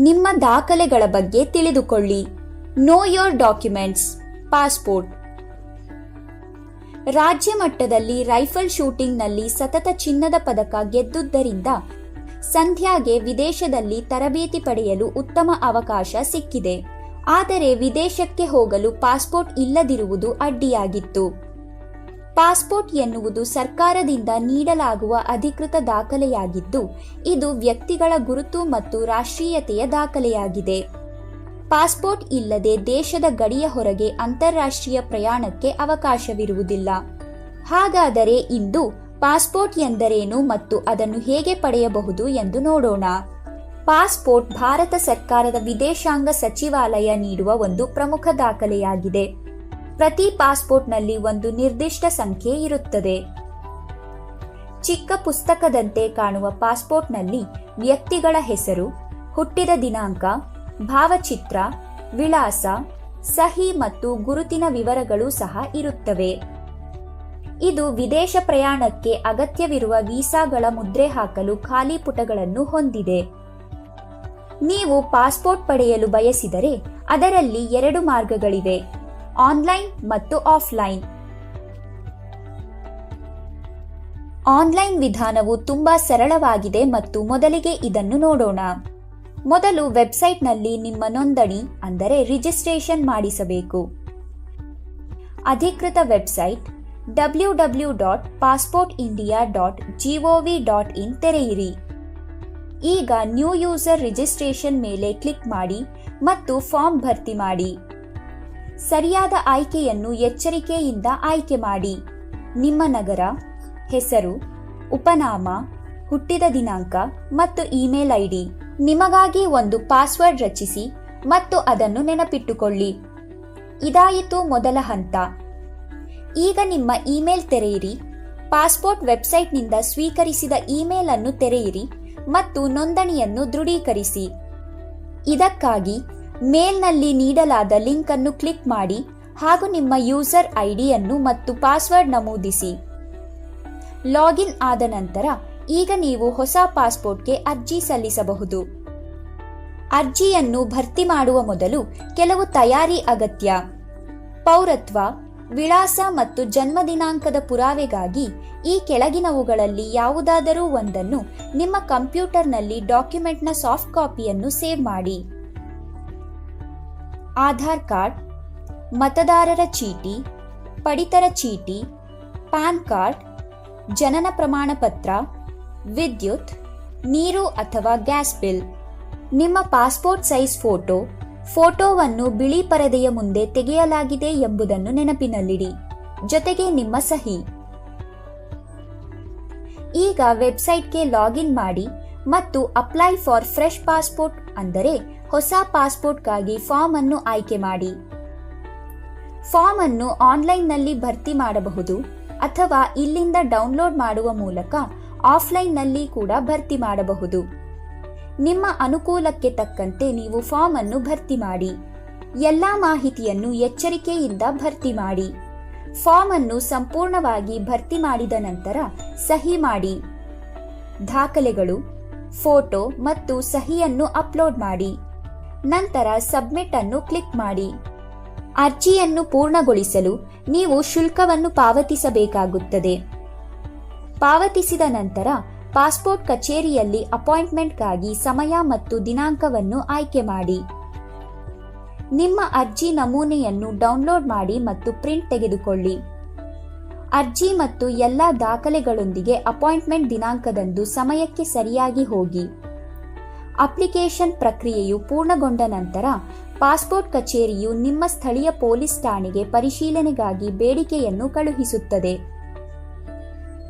ನಿಮ್ಮ ದಾಖಲೆಗಳ ಬಗ್ಗೆ ತಿಳಿದುಕೊಳ್ಳಿ. ನೋ ಯೋರ್ ಡಾಕ್ಯುಮೆಂಟ್ಸ್ ಪಾಸ್ಪೋರ್ಟ್ ರಾಜ್ಯ ಮಟ್ಟದಲ್ಲಿ ರೈಫಲ್ ಶೂಟಿಂಗ್ನಲ್ಲಿ ಸತತ ಚಿನ್ನದ ಪದಕ ಗೆದ್ದುದರಿಂದ ಸಂಧ್ಯಾಗೆ ವಿದೇಶದಲ್ಲಿ ತರಬೇತಿ ಪಡೆಯಲು ಉತ್ತಮ ಅವಕಾಶ ಸಿಕ್ಕಿದೆ. ಆದರೆ ವಿದೇಶಕ್ಕೆ ಹೋಗಲು ಪಾಸ್ಪೋರ್ಟ್ ಇಲ್ಲದಿರುವುದು ಅಡ್ಡಿಯಾಗಿತ್ತು. ಪಾಸ್ಪೋರ್ಟ್ ಎನ್ನುವುದು ಸರ್ಕಾರದಿಂದ ನೀಡಲಾಗುವ ಅಧಿಕೃತ ದಾಖಲೆಯಾಗಿದ್ದು, ಇದು ವ್ಯಕ್ತಿಗಳ ಗುರುತು ಮತ್ತು ರಾಷ್ಟ್ರೀಯತೆಯ ದಾಖಲೆಯಾಗಿದೆ. ಪಾಸ್ಪೋರ್ಟ್ ಇಲ್ಲದೆ ದೇಶದ ಗಡಿಯ ಹೊರಗೆ ಅಂತಾರಾಷ್ಟ್ರೀಯ ಪ್ರಯಾಣಕ್ಕೆ ಅವಕಾಶವಿರುವುದಿಲ್ಲ. ಹಾಗಾದರೆ ಇಂದು ಪಾಸ್ಪೋರ್ಟ್ ಎಂದರೇನು ಮತ್ತು ಅದನ್ನು ಹೇಗೆ ಪಡೆಯಬಹುದು ಎಂದು ನೋಡೋಣ. ಪಾಸ್ಪೋರ್ಟ್ ಭಾರತ ಸರ್ಕಾರದ ವಿದೇಶಾಂಗ ಸಚಿವಾಲಯ ನೀಡುವ ಒಂದು ಪ್ರಮುಖ ದಾಖಲೆಯಾಗಿದೆ. ಪ್ರತಿ ಪಾಸ್ಪೋರ್ಟ್ನಲ್ಲಿ ಒಂದು ನಿರ್ದಿಷ್ಟ ಸಂಖ್ಯೆ ಇರುತ್ತದೆ. ಚಿಕ್ಕ ಪುಸ್ತಕದಂತೆ ಕಾಣುವ ಪಾಸ್ಪೋರ್ಟ್ನಲ್ಲಿ ವ್ಯಕ್ತಿಗಳ ಹೆಸರು, ಹುಟ್ಟಿದ ದಿನಾಂಕ, ಭಾವಚಿತ್ರ, ವಿಳಾಸ, ಸಹಿ ಮತ್ತು ಗುರುತಿನ ವಿವರಗಳು ಸಹ ಇರುತ್ತವೆ. ಇದು ವಿದೇಶ ಪ್ರಯಾಣಕ್ಕೆ ಅಗತ್ಯವಿರುವ ವೀಸಾಗಳ ಮುದ್ರೆ ಹಾಕಲು ಖಾಲಿ ಪುಟಗಳನ್ನು ಹೊಂದಿದೆ. ನೀವು ಪಾಸ್ಪೋರ್ಟ್ ಪಡೆಯಲು ಬಯಸಿದರೆ ಅದರಲ್ಲಿ ಎರಡು ಮಾರ್ಗಗಳಿವೆ. ಆನ್ಲೈನ್ ಮತ್ತು ಆಫ್ಲೈನ್. ಆನ್ಲೈನ್ ವಿಧಾನವು ತುಂಬಾ ಸರಳವಾಗಿದೆ ಮತ್ತು ಮೊದಲಿಗೆ ಇದನ್ನು ನೋಡೋಣ. ಮೊದಲು ವೆಬ್ಸೈಟ್ನಲ್ಲಿ ನಿಮ್ಮ ನೋಂದಣಿ, ಅಂದರೆ ರಿಜಿಸ್ಟ್ರೇಷನ್ ಮಾಡಿಸಬೇಕು. ಅಧಿಕೃತ website W W dot passport India dot G O V dot in ತೆರೆಯಿರಿ. ಈಗ ನ್ಯೂ ಯೂಸರ್ ರಿಜಿಸ್ಟ್ರೇಷನ್ ಮೇಲೆ ಕ್ಲಿಕ್ ಮಾಡಿ ಮತ್ತು ಫಾರ್ಮ್ ಭರ್ತಿ ಮಾಡಿ. ಸರಿಯಾದ ಆಯ್ಕೆಯನ್ನು ಎಚ್ಚರಿಕೆಯಿಂದ ಆಯ್ಕೆ ಮಾಡಿ. ನಿಮ್ಮ ನಗರ, ಹೆಸರು, ಉಪನಾಮ, ಹುಟ್ಟಿದ ದಿನಾಂಕ ಮತ್ತು ಇಮೇಲ್ ಐಡಿ. ನಿಮಗಾಗಿ ಒಂದು ಪಾಸ್ವರ್ಡ್ ರಚಿಸಿ ಮತ್ತು ಅದನ್ನು ನೆನಪಿಟ್ಟುಕೊಳ್ಳಿ. ಇದಾಯಿತು ಮೊದಲ ಹಂತ. ಈಗ ನಿಮ್ಮ ಇಮೇಲ್ ತೆರೆಯಿರಿ. ಪಾಸ್ಪೋರ್ಟ್ ವೆಬ್ಸೈಟ್ನಿಂದ ಸ್ವೀಕರಿಸಿದ ಇಮೇಲ್ ಅನ್ನು ತೆರೆಯಿರಿ ಮತ್ತು ನೋಂದಣಿಯನ್ನು ದೃಢೀಕರಿಸಿ. ಇದಕ್ಕಾಗಿ ಮೇಲ್ನಲ್ಲಿ ನೀಡಲಾದ ಲಿಂಕ್ ಅನ್ನು ಕ್ಲಿಕ್ ಮಾಡಿ ಹಾಗೂ ನಿಮ್ಮ ಯೂಸರ್ ಐಡಿಯನ್ನು ಮತ್ತು ಪಾಸ್ವರ್ಡ್ ನಮೂದಿಸಿ. ಲಾಗಿನ್ ಆದ ನಂತರ ಈಗ ನೀವು ಹೊಸ ಪಾಸ್ಪೋರ್ಟ್ಗೆ ಅರ್ಜಿ ಸಲ್ಲಿಸಬಹುದು. ಅರ್ಜಿಯನ್ನು ಭರ್ತಿ ಮಾಡುವ ಮೊದಲು ಕೆಲವು ತಯಾರಿ ಅಗತ್ಯ. ಪೌರತ್ವ, ವಿಳಾಸ ಮತ್ತು ಜನ್ಮ ದಿನಾಂಕದ ಪುರಾವೆಗಾಗಿ ಈ ಕೆಳಗಿನವುಗಳಲ್ಲಿ ಯಾವುದಾದರೂ ಒಂದನ್ನು ನಿಮ್ಮ ಕಂಪ್ಯೂಟರ್ನಲ್ಲಿ ಡಾಕ್ಯುಮೆಂಟ್ನ ಸಾಫ್ಟ್ ಕಾಪಿಯನ್ನು ಸೇವ್ ಮಾಡಿ. ಆಧಾರ್ ಕಾರ್ಡ್, ಮತದಾರರ ಚೀಟಿ, ಪಡಿತರ ಚೀಟಿ, ಪ್ಯಾನ್ ಕಾರ್ಡ್, ಜನನ ಪ್ರಮಾಣ ಪತ್ರ ವಿದ್ಯುತ್, ನೀರು ಅಥವಾ ಗ್ಯಾಸ್ ಬಿಲ್. ನಿಮ್ಮ ಪಾಸ್ಪೋರ್ಟ್ ಸೈಜ್ ಫೋಟೋ, ಫೋಟೋವನ್ನು ಬಿಳಿ ಪರದೆಯ ಮುಂದೆ ತೆಗೆಯಲಾಗಿದೆ ಎಂಬುದನ್ನು ನೆನಪಿನಲ್ಲಿಡಿ. ಜೊತೆಗೆ ನಿಮ್ಮ ಸಹಿ. ಈಗ ವೆಬ್ಸೈಟ್ಗೆ ಲಾಗಿನ್ ಮಾಡಿ ಮತ್ತು ಅಪ್ಲೈ ಫಾರ್ ಫ್ರೆಶ್ ಪಾಸ್ಪೋರ್ಟ್ ಅಂದರೆ ಹೊಸ ಪಾಸ್ಪೋರ್ಟ್ಗಾಗಿ ಫಾರ್ಮ್ ಅನ್ನು ಆಯ್ಕೆ ಮಾಡಿ. ಫಾರ್ಮ್ ಅನ್ನು ಆನ್ಲೈನ್ನಲ್ಲಿ ಭರ್ತಿ ಮಾಡಬಹುದು ಅಥವಾ ಇಲ್ಲಿಂದ ಡೌನ್ಲೋಡ್ ಮಾಡುವ ಮೂಲಕ ಆಫ್ಲೈನ್ನಲ್ಲಿ ಕೂಡ ಭರ್ತಿ ಮಾಡಬಹುದು. ನಿಮ್ಮ ಅನುಕೂಲಕ್ಕೆ ತಕ್ಕಂತೆ ನೀವು ಫಾರ್ಮ್ ಅನ್ನು ಭರ್ತಿ ಮಾಡಿ. ಎಲ್ಲ ಮಾಹಿತಿಯನ್ನು ಎಚ್ಚರಿಕೆಯಿಂದ ಭರ್ತಿ ಮಾಡಿ. ಫಾರ್ಮ್ ಅನ್ನು ಸಂಪೂರ್ಣವಾಗಿ ಭರ್ತಿ ಮಾಡಿದ ನಂತರ ಸಹಿ ಮಾಡಿ. ದಾಖಲೆಗಳು, ಫೋಟೋ ಮತ್ತು ಸಹಿಯನ್ನು ಅಪ್ಲೋಡ್ ಮಾಡಿ. ನಂತರ ಸಬ್ಮಿಟ್ ಅನ್ನು ಕ್ಲಿಕ್ ಮಾಡಿ. ಅರ್ಜಿಯನ್ನು ಪೂರ್ಣಗೊಳಿಸಲು ನೀವು ಶುಲ್ಕವನ್ನು ಪಾವತಿಸಬೇಕಾಗುತ್ತದೆ. ಪಾವತಿಸಿದ ನಂತರ ಪಾಸ್ಪೋರ್ಟ್ ಕಚೇರಿಯಲ್ಲಿ ಅಪಾಯಿಂಟ್ಮೆಂಟ್ಗಾಗಿ ಸಮಯ ಮತ್ತು ದಿನಾಂಕವನ್ನು ಆಯ್ಕೆ ಮಾಡಿ. ನಿಮ್ಮ ಅರ್ಜಿ ನಮೂನೆಯನ್ನು ಡೌನ್ಲೋಡ್ ಮಾಡಿ ಮತ್ತು ಪ್ರಿಂಟ್ ತೆಗೆದುಕೊಳ್ಳಿ. ಅರ್ಜಿ ಮತ್ತು ಎಲ್ಲ ದಾಖಲೆಗಳೊಂದಿಗೆ ಅಪಾಯಿಂಟ್ಮೆಂಟ್ ದಿನಾಂಕದಂದು ಸಮಯಕ್ಕೆ ಸರಿಯಾಗಿ ಹೋಗಿ. ಅಪ್ಲಿಕೇಶನ್ ಪ್ರಕ್ರಿಯೆಯು ಪೂರ್ಣಗೊಂಡ ನಂತರ ಪಾಸ್ಪೋರ್ಟ್ ಕಚೇರಿಯು ನಿಮ್ಮ ಸ್ಥಳೀಯ ಪೊಲೀಸ್ ಠಾಣೆಗೆ ಪರಿಶೀಲನೆಗಾಗಿ ಬೇಡಿಕೆಯನ್ನು ಕಳುಹಿಸುತ್ತದೆ.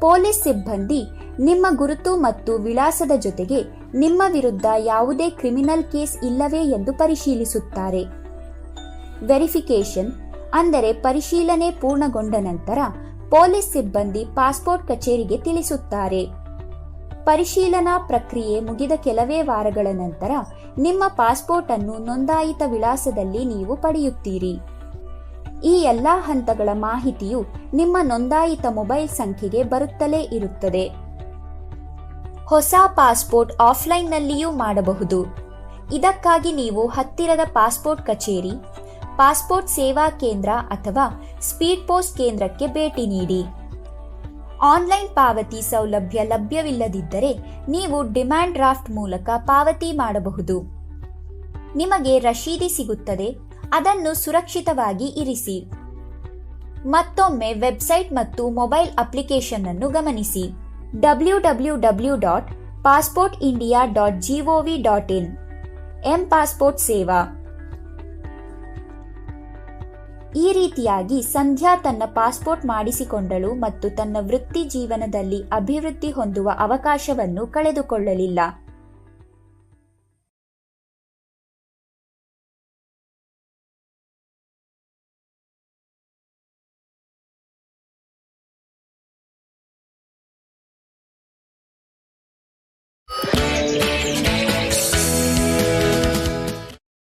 ಪೊಲೀಸ್ ಸಿಬ್ಬಂದಿ ನಿಮ್ಮ ಗುರುತು ಮತ್ತು ವಿಳಾಸದ ಜೊತೆಗೆ ನಿಮ್ಮ ವಿರುದ್ಧ ಯಾವುದೇ ಕ್ರಿಮಿನಲ್ ಕೇಸ್ ಇಲ್ಲವೇ ಎಂದು ಪರಿಶೀಲಿಸುತ್ತಾರೆ. ವೆರಿಫಿಕೇಶನ್ ಅಂದರೆ ಪರಿಶೀಲನೆ ಪೂರ್ಣಗೊಂಡ ನಂತರ ಪೊಲೀಸ್ ಸಿಬ್ಬಂದಿ ಪಾಸ್ಪೋರ್ಟ್ ಕಚೇರಿಗೆ ತಿಳಿಸುತ್ತಾರೆ. ಪರಿಶೀಲನಾ ಪ್ರಕ್ರಿಯೆ ಮುಗಿದ ಕೆಲವೇ ವಾರಗಳ ನಂತರ ನಿಮ್ಮ ಪಾಸ್ಪೋರ್ಟ್ ಅನ್ನು ನೋಂದಾಯಿತ ವಿಳಾಸದಲ್ಲಿ ನೀವು ಪಡೆಯುತ್ತೀರಿ. ಈ ಎಲ್ಲಾ ಹಂತಗಳ ಮಾಹಿತಿಯು ನಿಮ್ಮ ನೋಂದಾಯಿತ ಮೊಬೈಲ್ ಸಂಖ್ಯೆಗೆ ಬರುತ್ತಲೇ ಇರುತ್ತದೆ. ಹೊಸ ಪಾಸ್ಪೋರ್ಟ್ ಆಫ್ಲೈನ್ನಲ್ಲಿಯೂ ಮಾಡಬಹುದು. ಇದಕ್ಕಾಗಿ ನೀವು ಹತ್ತಿರದ ಪಾಸ್ಪೋರ್ಟ್ ಕಚೇರಿ, ಪಾಸ್ಪೋರ್ಟ್ ಸೇವಾ ಕೇಂದ್ರ ಅಥವಾ ಸ್ಪೀಡ್ ಪೋಸ್ಟ್ ಕೇಂದ್ರಕ್ಕೆ ಭೇಟಿ ನೀಡಿ. ಆನ್ಲೈನ್ ಪಾವತಿ ಸೌಲಭ್ಯ ಲಭ್ಯವಿಲ್ಲದಿದ್ದರೆ ನೀವು ಡಿಮ್ಯಾಂಡ್ ಡ್ರಾಫ್ಟ್ ಮೂಲಕ ಪಾವತಿ ಮಾಡಬಹುದು. ನಿಮಗೆ ರಶೀದಿ ಸಿಗುತ್ತದೆ, ಅದನ್ನು ಸುರಕ್ಷಿತವಾಗಿ ಇರಿಸಿ. ಮತ್ತೊಮ್ಮೆ ವೆಬ್ಸೈಟ್ ಮತ್ತು ಮೊಬೈಲ್ ಅಪ್ಲಿಕೇಶನ್ ಅನ್ನು ಗಮನಿಸಿ. W W W dot passport India dot G O V dot in. M passport Seva. ಈ ರೀತಿಯಾಗಿ ಸಂಧ್ಯಾ ತನ್ನ ಪಾಸ್ಪೋರ್ಟ್ ಮಾಡಿಸಿಕೊಂಡಳು ಮತ್ತು ತನ್ನ ವೃತ್ತಿ ಜೀವನದಲ್ಲಿ ಅಭಿವೃದ್ಧಿ ಹೊಂದುವ ಅವಕಾಶವನ್ನು ಕಳೆದುಕೊಳ್ಳಲಿಲ್ಲ.